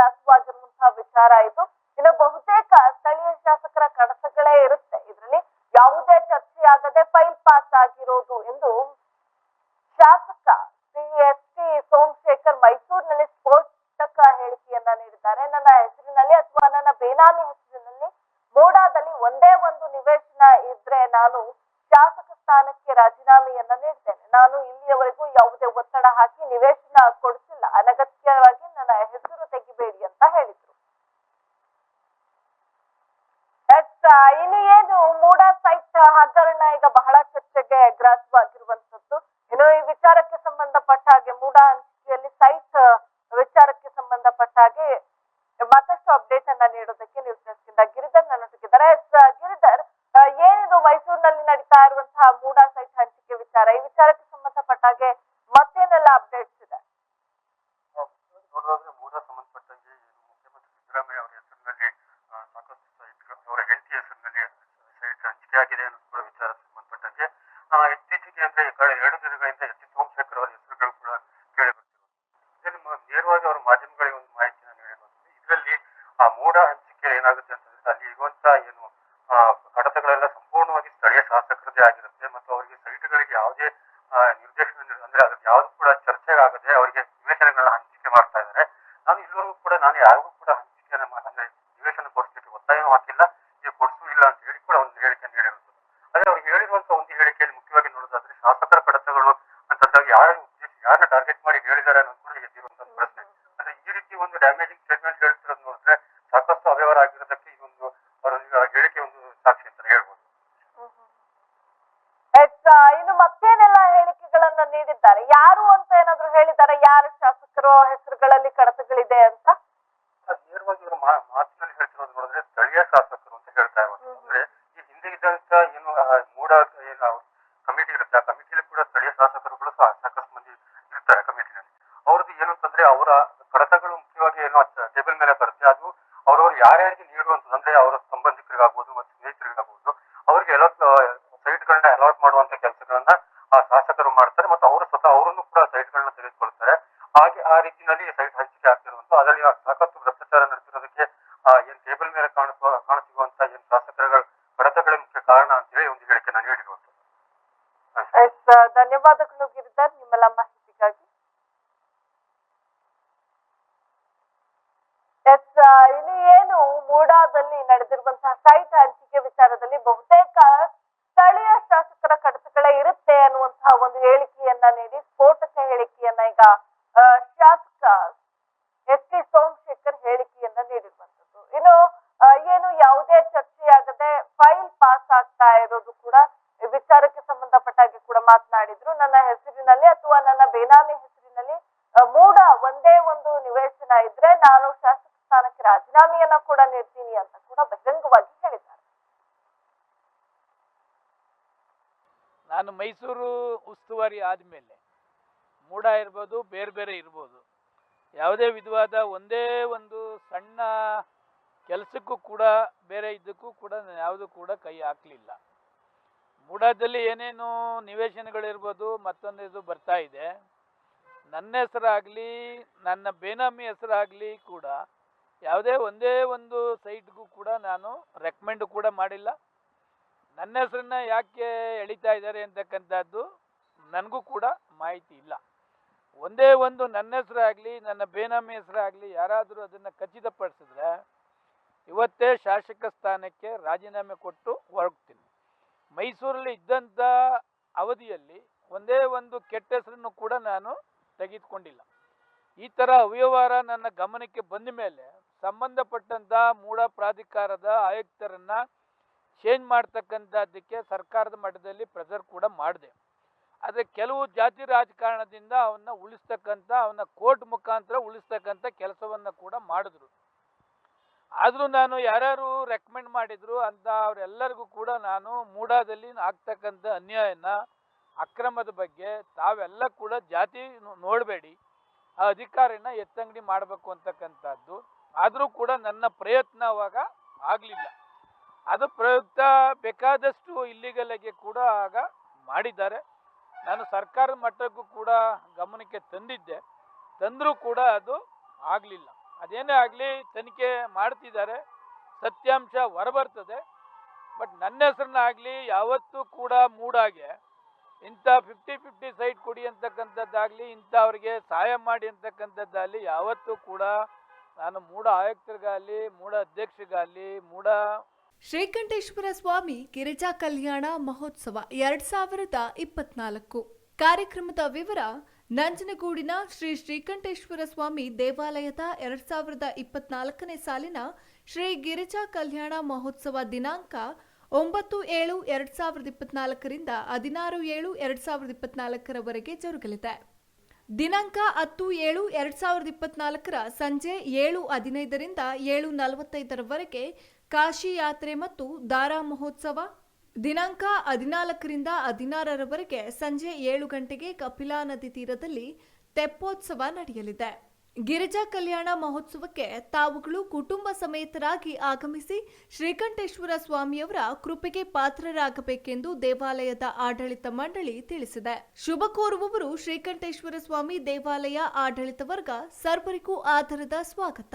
ಗ್ರಾಸವಾಗಿರುವಂತಹ ವಿಚಾರ ಇದು. ಇನ್ನು ಬಹುತೇಕ ಸ್ಥಳೀಯ ಶಾಸಕರ ಕಡತಗಳೇ ಇರುತ್ತೆ. ಇದರಲ್ಲಿ ಯಾವುದೇ ಚರ್ಚೆಯಾಗದೆ ಫೈಲ್ ಪಾಸ್ ಆಗಿರೋದು ಎಂದು ಶಾಸಕ ಸಿ ಎಸ್ ಟಿ ಸೋಮಶೇಖರ್ ಮೈಸೂರಿನಲ್ಲಿ ಸ್ಫೋಟಕ ಹೇಳಿಕೆಯನ್ನ ನೀಡಿದ್ದಾರೆ. ನನ್ನ ಹೆಸರಿನಲ್ಲಿ ಅಥವಾ ನನ್ನ ಬೇನಾಮಿ ಹೆಸರಿನಲ್ಲಿ ಮೋಡಾದಲ್ಲಿ ಒಂದೇ ಒಂದು ನಿವೇಶನ ಇದ್ರೆ ನಾನು ಶಾಸಕ ಸ್ಥಾನಕ್ಕೆ ರಾಜೀನಾಮೆಯನ್ನ ನೀಡ್ತೇನೆ. ನಾನು ಇಲ್ಲಿಯವರೆಗೂ ಯಾವುದೇ ಒತ್ತಡ ಹಾಕಿ ನಿವೇಶನ ಕೊಡಿಸಿಲ್ಲ ಅನಗತ್ಯವಾಗಿ ನನ್ನ ಹೆಸರು ತೆಗಿಬೇಡಿ ಅಂತ ಹೇಳಿದ್ರು ಎಸ್ ಇನ್ನು ಏನು ಮೂಡಾ ಸೈಟ್ ಹಗರಣ ಈಗ ಬಹಳ ಚರ್ಚೆಗೆ ಗ್ರಾಸವಾಗಿರುವಂತದ್ದು ಇನ್ನು ಈ ವಿಚಾರಕ್ಕೆ ಸಂಬಂಧಪಟ್ಟ ಹಾಗೆ ಮೂಡಾ ಹಂಚಿಕೆಯಲ್ಲಿ ಸೈಟ್ ವಿಚಾರಕ್ಕೆ ಸಂಬಂಧಪಟ್ಟ ಹಾಗೆ ಮತ್ತಷ್ಟು ಅಪ್ಡೇಟ್ ಅನ್ನ ನೀಡೋದಕ್ಕೆ ನ್ಯೂಸ್ ಗಿರಿಧರ್ ನನ್ನ ಎಸ್ ಗಿರಿಧರ್ ಏನಿದು ಮೈಸೂರಿನಲ್ಲಿ ನಡೀತಾ ಇರುವಂತಹ ಮೂಡಾ ಸೈಟ್ ಹಂಚಿಕೆ ವಿಚಾರ? ಈ ವಿಚಾರಕ್ಕೆ ಸಂಬಂಧಪಟ್ಟ ಹಾಗೆ ಮತ್ತೇನೆಲ್ಲ ಅಪ್ಡೇಟ್ಸ್ ಇದೆ? ಆಗಿದೆ ಅನ್ನೋ ವಿಚಾರ ಸಂಬಂಧಪಟ್ಟಂತೆ ಇತ್ತೀಚೆಗೆ ಅಂದ್ರೆ ಎರಡು ದಿನಗಳಿಂದ transformado ಸಾಕಷ್ಟು ಇದೊಂದು ಅವರ ಹೇಳಿಕೆ ಒಂದು ಸಾಕ್ಷಿ ಅಂತ ಹೇಳ್ಬೋದು. ಇನ್ನು ಮತ್ತೇನೆಲ್ಲ ಹೇಳಿಕೆಗಳನ್ನ ನೀಡಿದ್ದಾರೆ? ಯಾರು ಅಂತ ಏನಾದ್ರು ಹೇಳಿದ್ದಾರೆ? ಯಾರು ಶಾಸಕರು ಹೆಸರುಗಳಲ್ಲಿ ಕಡತಗಳಿದೆ ಅಂತ? ನೇರವಾಗಿ ಇವರು ಮಾತಿನಲ್ಲಿ ಹೇಳ್ತಿರೋದು ನೋಡಿದ್ರೆ ಸ್ಥಳೀಯ ಶಾಸಕರು ಅಂತ ಹೇಳ್ತಾ ಇರೋದು. ಅಂದ್ರೆ ಈ ಹಿಂದೆ ಇದ್ದಂತ ಏನು ಮೂಡ ಏನು ಕಮಿಟಿ ಇರುತ್ತೆ ಆ ಕಮಿಟಿಯಲ್ಲಿ ಕೂಡ ಸ್ಥಳೀಯ ಶಾಸಕರುಗಳು ಸಹ ಸಾಕಷ್ಟು ಮಂದಿ ಇರ್ತಾರೆ ಕಮಿಟಿನಲ್ಲಿ. ಅವ್ರದ್ದು ಏನು ಅಂತಂದ್ರೆ ಅವರ ಕಡತಗಳು ಮುಖ್ಯವಾಗಿ ಏನು ಟೇಬಲ್ ಮೇಲೆ ಬರುತ್ತೆ ಅದು ಅವ್ರವ್ರು ಯಾರ್ಯಾರಿಗೆ ನೀಡುವಂಥದ್ದು ಅಂದ್ರೆ ಅವರ ಸಂಬಂಧಿಕರಿಗಾಗ್ಬೋದು ಮತ್ತು ಸ್ನೇಹಿತರಿಗಾಗ್ಬೋದು ಅವ್ರಿಗೆ ಅಲಾಟ್ ಸೈಟ್ಗಳನ್ನ ಅಲಾಟ್ ಮಾಡುವಂತ ಕೆಲಸಗಳನ್ನ ಆ ಶಾಸಕರು ಮಾಡ್ತಾರೆ ಮತ್ತು ಅವರು ಸ್ವತಃ ಅವರನ್ನು ಕೂಡ ಸೈಟ್ಗಳನ್ನ ತೆಗೆದುಕೊಳ್ತಾರೆ. ಹಾಗೆ ಆ ರೀತಿಯಲ್ಲಿ ಸೈಟ್ ಹಂಚಿಕೆ ಆಗ್ತಿರುವಂತ ಅದರಲ್ಲಿ ಸಾಕಷ್ಟು ಭ್ರಷ್ಟಾಚಾರ ನಡೆಸಿರೋದಕ್ಕೆ ಆ, ಏನ್ ಟೇಬಲ್ ಮೇಲೆ ಕಾಣಿಸುವ ಕಾಣಿಸುವಂತ ಏನ್ ಶಾಸಕರ ಕಡತಗಳೇ ಮುಖ್ಯ ಕಾರಣ ಅಂತ ಹೇಳಿ ಒಂದು ಹೇಳಿಕೆ ನಾನು ನೀಡಿರುವಂತದ್ದು ಎಸ್ ಧನ್ಯವಾದಗಳು ಗಿರಿಧರ್ ನಿಮ್ಮೆಲ್ಲ ಮಾಹಿತಿಗಾಗಿ. ಎಸ್ ಇನ್ನು ಏನು ಮೂಡಾದಲ್ಲಿ ನಡೆದಿರುವಂತಹ ಸೈಟ್ ಹಂಚಿಕೆ ವಿಚಾರದಲ್ಲಿ ಬಹುತೇಕ ಹೇಳಿಕೆಯನ್ನ ನೀಡಿ, ಸ್ಫೋಟಕ ಹೇಳಿಕೆಯನ್ನ ಈಗ ಶಾಸಕ ಎಸ್ ಟಿ ಸೋಮಶೇಖರ್ ಹೇಳಿಕೆಯನ್ನ ನೀಡಿರುವಂತದ್ದು ಇನ್ನು ಏನು ಯಾವುದೇ ಚರ್ಚೆಯಾಗದೆ ಫೈಲ್ ಪಾಸ್ ಆಗ್ತಾ ಇರೋದು ಕೂಡ, ವಿಚಾರಕ್ಕೆ ಸಂಬಂಧಪಟ್ಟಾಗಿ ಕೂಡ ಮಾತನಾಡಿದ್ರು. ನನ್ನ ಹೆಸರಿನಲ್ಲಿ ಅಥವಾ ನನ್ನ ಬೇನಾಮಿ ಹೆಸರಿನಲ್ಲಿ ಮೂಡ ಒಂದೇ ಒಂದು ನಿವೇಶನ ಇದ್ರೆ ನಾನು ಶಾಸಕ ಸ್ಥಾನಕ್ಕೆ ರಾಜೀನಾಮೆಯನ್ನ ಕೂಡ ನೀಡ್ತೀನಿ ಅಂತ ಕೂಡ ಬಹಿರಂಗವಾಗಿ ಹೇಳಿದ್ದಾರೆ ನಾನು ಮೈಸೂರು ಉಸ್ತುವಾರಿ ಆದಮೇಲೆ ಮೂಡ ಇರ್ಬೋದು, ಬೇರೆ ಬೇರೆ ಇರ್ಬೋದು. ಯಾವುದೇ ವಿಧವಾದ ಒಂದೇ ಒಂದು ಸಣ್ಣ ಕೆಲಸಕ್ಕೂ ಕೂಡ, ಬೇರೆ ಇದಕ್ಕೂ ಕೂಡ ನಾನು ಯಾವುದೂ ಕೂಡ ಕೈ ಹಾಕಲಿಲ್ಲ. ಮೂಡಾದಲ್ಲಿ ಏನೇನು ನಿವೇಶನಗಳಿರ್ಬೋದು, ಮತ್ತೊಂದು ಇದು ಬರ್ತಾ ಇದೆ. ನನ್ನ ಹೆಸರಾಗಲಿ, ನನ್ನ ಬೇನಾಮಿ ಹೆಸರಾಗಲಿ ಕೂಡ, ಯಾವುದೇ ಒಂದೇ ಒಂದು ಸೈಟ್ಗೂ ಕೂಡ ನಾನು ರೆಕಮೆಂಡ್ ಕೂಡ ಮಾಡಿಲ್ಲ. ನನ್ನ ಹೆಸರನ್ನ ಯಾಕೆ ಎಳಿತಾ ಇದ್ದಾರೆ ಅಂತಕ್ಕಂಥದ್ದು ನನಗೂ ಕೂಡ ಮಾಹಿತಿ ಇಲ್ಲ. ಒಂದೇ ಒಂದು ನನ್ನ ಹೆಸರಾಗಲಿ ನನ್ನ ಬೇನಾಮಿ ಹೆಸರಾಗಲಿ ಯಾರಾದರೂ ಅದನ್ನು ಖಚಿತಪಡಿಸಿದ್ರೆ ಇವತ್ತೇ ಶಾಸಕ ಸ್ಥಾನಕ್ಕೆ ರಾಜೀನಾಮೆ ಕೊಟ್ಟು ಹೊರಗ್ತೀನಿ ಮೈಸೂರಲ್ಲಿ ಇದ್ದಂಥ ಅವಧಿಯಲ್ಲಿ ಒಂದೇ ಒಂದು ಕೆಟ್ಟ ಹೆಸರನ್ನು ಕೂಡ ನಾನು ತೆಗೆದುಕೊಂಡಿಲ್ಲ. ಈ ಥರ ಅವ್ಯವಹಾರ ನನ್ನ ಗಮನಕ್ಕೆ ಬಂದ ಮೇಲೆ ಸಂಬಂಧಪಟ್ಟಂಥ ಮೂಡ ಪ್ರಾಧಿಕಾರದ ಆಯುಕ್ತರನ್ನು ಚೇಂಜ್ ಮಾಡ್ತಕ್ಕಂಥದ್ದಕ್ಕೆ ಸರ್ಕಾರದ ಮಟ್ಟದಲ್ಲಿ ಪ್ರೆಸರ್ ಕೂಡ ಮಾಡಿದೆ. ಆದರೆ ಕೆಲವು ಜಾತಿ ರಾಜಕಾರಣದಿಂದ ಅವನ್ನ ಉಳಿಸ್ತಕ್ಕಂಥ ಅವನ್ನ ಕೋರ್ಟ್ ಮುಖಾಂತರ ಉಳಿಸ್ತಕ್ಕಂಥ ಕೆಲಸವನ್ನು ಕೂಡ ಮಾಡಿದ್ರು. ಆದರೂ ನಾನು ಯಾರ್ಯಾರು ರೆಕಮೆಂಡ್ ಮಾಡಿದ್ರು ಅಂತ ಅವರೆಲ್ಲರಿಗೂ ಕೂಡ ನಾನು ಮೂಡಾದಲ್ಲಿ ಆಗ್ತಕ್ಕಂಥ ಅನ್ಯಾಯನ, ಅಕ್ರಮದ ಬಗ್ಗೆ ತಾವೆಲ್ಲ ಕೂಡ ಜಾತಿ ನೋಡಬೇಡಿ. ಆ ಅಧಿಕಾರಿನ ಎತ್ತಂಗಡಿ ಮಾಡಬೇಕು ಅಂತಕ್ಕಂಥದ್ದು. ಆದರೂ ಕೂಡ ನನ್ನ ಪ್ರಯತ್ನ ಅವಾಗ ಆಗಲಿಲ್ಲ. ಅದು ಪ್ರಯುಕ್ತ ಬೇಕಾದಷ್ಟು ಇಲ್ಲಿಗಲ್ಗೆ ಕೂಡ ಆಗ ಮಾಡಿದ್ದಾರೆ. ನಾನು ಸರ್ಕಾರದ ಮಟ್ಟಕ್ಕೂ ಕೂಡ ಗಮನಕ್ಕೆ ತಂದಿದ್ದೆ. ತಂದರೂ ಕೂಡ ಅದು ಆಗಲಿಲ್ಲ. ಅದೇನೇ ಆಗಲಿ ತನಿಖೆ ಮಾಡ್ತಿದ್ದಾರೆ. ಸತ್ಯಾಂಶ ಹೊರಬರ್ತದೆ. ಬಟ್ ನನ್ನ ಹೆಸರನ್ನಾಗಲಿ ಯಾವತ್ತೂ ಕೂಡ ಮೂಡಾಗೆ ಇಂಥ ಫಿಫ್ಟಿ ಫಿಫ್ಟಿ ಸೈಟ್ ಕೊಡಿ ಅಂತಕ್ಕಂಥದ್ದಾಗಲಿ ಅವರಿಗೆ ಸಹಾಯ ಮಾಡಿ ಅಂತಕ್ಕಂಥದ್ದಾಗಲಿ ಯಾವತ್ತೂ ಕೂಡ ನಾನು ಮೂಡ ಆಯುಕ್ತರಿಗಾಗಲಿ, ಮೂಡ ಅಧ್ಯಕ್ಷರಿಗಾಗಲಿ, ಮೂಡ ಶ್ರೀಕಂಠೇಶ್ವರ ಸ್ವಾಮಿ ಗಿರಿಜಾ ಕಲ್ಯಾಣ ಮಹೋತ್ಸವ ಎರಡ್ ಸಾವಿರದ ಇಪ್ಪತ್ನಾಲ್ಕು. ಕಾರ್ಯಕ್ರಮದ ವಿವರ, ನಂಜನಗೂಡಿನ ಶ್ರೀ ಶ್ರೀಕಂಠೇಶ್ವರ ಸ್ವಾಮಿ ದೇವಾಲಯದ ಎರಡ್ ಸಾವಿರದ ಇಪ್ಪತ್ನಾಲ್ಕನೇ ಸಾಲಿನ ಶ್ರೀ ಗಿರಿಜಾ ಕಲ್ಯಾಣ ಮಹೋತ್ಸವ ದಿನಾಂಕ ಒಂಬತ್ತು ಏಳು ಎರಡ್ ಸಾವಿರದ ಇಪ್ಪತ್ನಾಲ್ಕರಿಂದ ಹದಿನಾರು ಏಳು ಎರಡ್ ಸಾವಿರದ ಇಪ್ಪತ್ನಾಲ್ಕರವರೆಗೆ ಜರುಗಲಿದೆ. ದಿನಾಂಕ ಹತ್ತು ಏಳು ಎರಡ್ ಸಾವಿರದ ಇಪ್ಪತ್ನಾಲ್ಕರ ಸಂಜೆ ಏಳು ಹದಿನೈದರಿಂದ ಏಳು ನಲವತ್ತೈದರವರೆಗೆ ಕಾಶಿ ಯಾತ್ರೆ ಮತ್ತು ದಾರಾ ಮಹೋತ್ಸವ, ದಿನಾಂಕ ಹದಿನಾಲ್ಕರಿಂದ ಹದಿನಾರರವರೆಗೆ ಸಂಜೆ ಏಳು ಗಂಟೆಗೆ ಕಪಿಲಾ ನದಿ ತೀರದಲ್ಲಿ ತೆಪ್ಪೋತ್ಸವ ನಡೆಯಲಿದೆ. ಗಿರಿಜಾ ಕಲ್ಯಾಣ ಮಹೋತ್ಸವಕ್ಕೆ ತಾವುಗಳು ಕುಟುಂಬ ಸಮೇತರಾಗಿ ಆಗಮಿಸಿ ಶ್ರೀಕಂಠೇಶ್ವರ ಸ್ವಾಮಿಯವರ ಕೃಪೆಗೆ ಪಾತ್ರರಾಗಬೇಕೆಂದು ದೇವಾಲಯದ ಆಡಳಿತ ಮಂಡಳಿ ತಿಳಿಸಿದೆ. ಶುಭ ಕೋರುವವರು ಶ್ರೀಕಂಠೇಶ್ವರ ಸ್ವಾಮಿ ದೇವಾಲಯ ಆಡಳಿತ ವರ್ಗ, ಸರ್ವರಿಗೂ ಆಧಾರದ ಸ್ವಾಗತ.